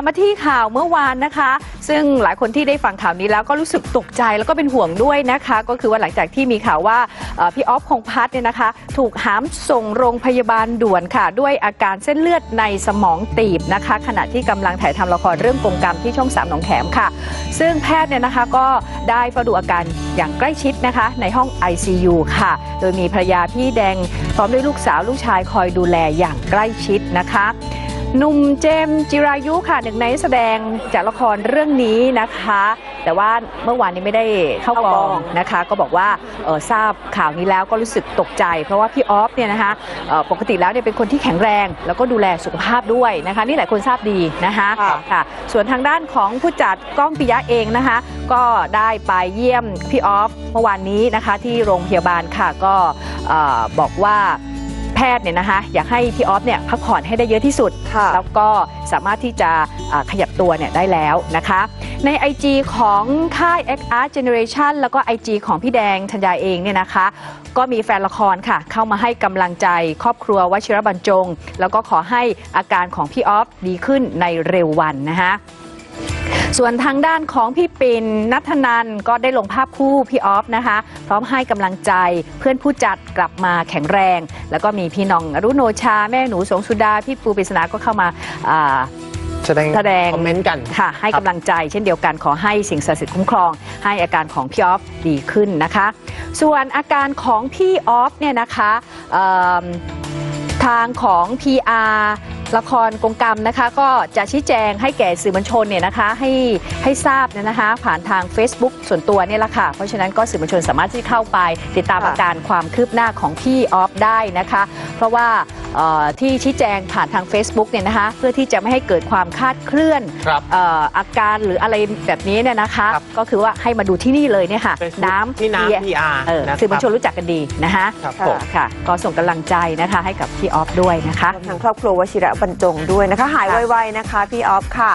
มาที่ข่าวเมื่อวานนะคะ ซึ่งหลายคนที่ได้ฟังข่าวนี้แล้วก็รู้สึกตกใจแล้วก็เป็นห่วงด้วยนะคะ ก็คือว่าหลังจากที่มีข่าวว่าพี่ออฟพงพัฒน์เนี่ยนะคะ ถูกหามส่งโรงพยาบาลด่วนค่ะ ด้วยอาการเส้นเลือดในสมองตีบนะคะ ขณะที่กำลังถ่ายทำละครเรื่องกงกรรมที่ช่องสามหนองแขมค่ะ ซึ่งแพทย์เนี่ยนะคะก็ได้เฝ้าดูอาการอย่างใกล้ชิดนะคะ ในห้อง ICU ค่ะ โดยมีภรรยาพี่แดงพร้อมด้วยลูกสาวลูกชายคอยดูแลอย่างใกล้ชิดนะคะ หนุ่มเจมส์จิรายุค่ะหนึ่งในนักแสดงจากละครเรื่องนี้นะคะ แต่ว่าเมื่อวานนี้ไม่ได้เข้ากเข้ากอองงนะคะ ก็บอกว่าเอ่อทราบข่าวนี้แล้วก็รู้สึกตกใจ เพราะว่าพี่ออฟเนี่ยนะคะเอ่อปกติแล้วเนี่ยเป็นคนที่แข็งแรง แล้วก็ดูแลสุขภาพด้วยนะคะ นี่หลายคนทราบดีนะคะค่ะค่ะส่วนทางด้านของผู้จัดก้องปิยะเองนะคะ ก็ได้ไปเยี่ยมพี่ออฟเมื่อวานนี้นะคะที่โรงพยาบาลค่ะก็เอ่อบอกว่า แพทย์เนี่ยนะคะอยากให้พี่ออฟเนี่ยพักผ่อนให้ได้เยอะที่สุด ค่ะ แล้วก็สามารถที่จะอ่าขยับตัวเนี่ยได้แล้วนะคะ ใน IG ของค่าย X Art Generation แล้วก็ IG ของพี่แดงธัญญาเองเนี่ยนะคะ ก็มีแฟนละครค่ะ เข้ามาให้กำลังใจครอบครัววชิรบรรจง แล้วก็ขอให้อาการของพี่ออฟดีขึ้นในเร็ววันนะคะ ส่วนทางด้านของพี่ปิ่นนัทนันก็ได้ลงภาพคู่พี่ออฟนะคะ พร้อมให้กำลังใจเพื่อนผู้จัดกลับมาแข็งแรง แล้วก็มีพี่น้องอรุโนชา แม่หนูสงสุดา พี่ปูปริศนาก็เข้ามาอ่าแสดงแสดงคอมเมนต์กันค่ะ ให้กำลังใจเช่นเดียวกันขอให้สิ่งศักดิ์สิทธิ์คุ้มครอง ให้อาการของพี่ออฟดีขึ้นนะคะ ส่วนอาการของพี่ออฟเนี่ยนะคะเอิ่ม ทางของ PR ละครกงกรรมนะคะ ก็จะชี้แจงให้แก่สื่อมวลชนเนี่ยนะคะ ให้ให้ทราบเนี่ยนะคะ ผ่านทาง Facebook ส่วนตัวเนี่ยแหละค่ะ เพราะฉะนั้นก็สื่อมวลชนสามารถที่เข้าไป ติดตามค่ะอาการความคืบหน้าของพี่ออฟได้นะคะ เพราะว่าเอ่อ ที่ชี้แจงผ่านทาง Facebook เนี่ยนะคะเพื่อที่จะไม่ให้เกิดความคลาดเคลื่อนครับเอ่ออาการหรืออะไรแบบนี้เนี่ยนะคะ ครับก็คือว่าให้มาดูที่นี่เลยเนี่ยค่ะ Facebook น้ำที่น้ำเ PR เออนะครับสื่อมวลชนรู้จักกันดีนะคะครับค่ะผม ค่ะ ก็ส่งกำลังใจนะคะให้กับพี่ออฟด้วยนะคะทางครอบครัววชิระบรรจงด้วยนะคะ หายค่ะไวๆนะคะ พี่ออฟค่ะ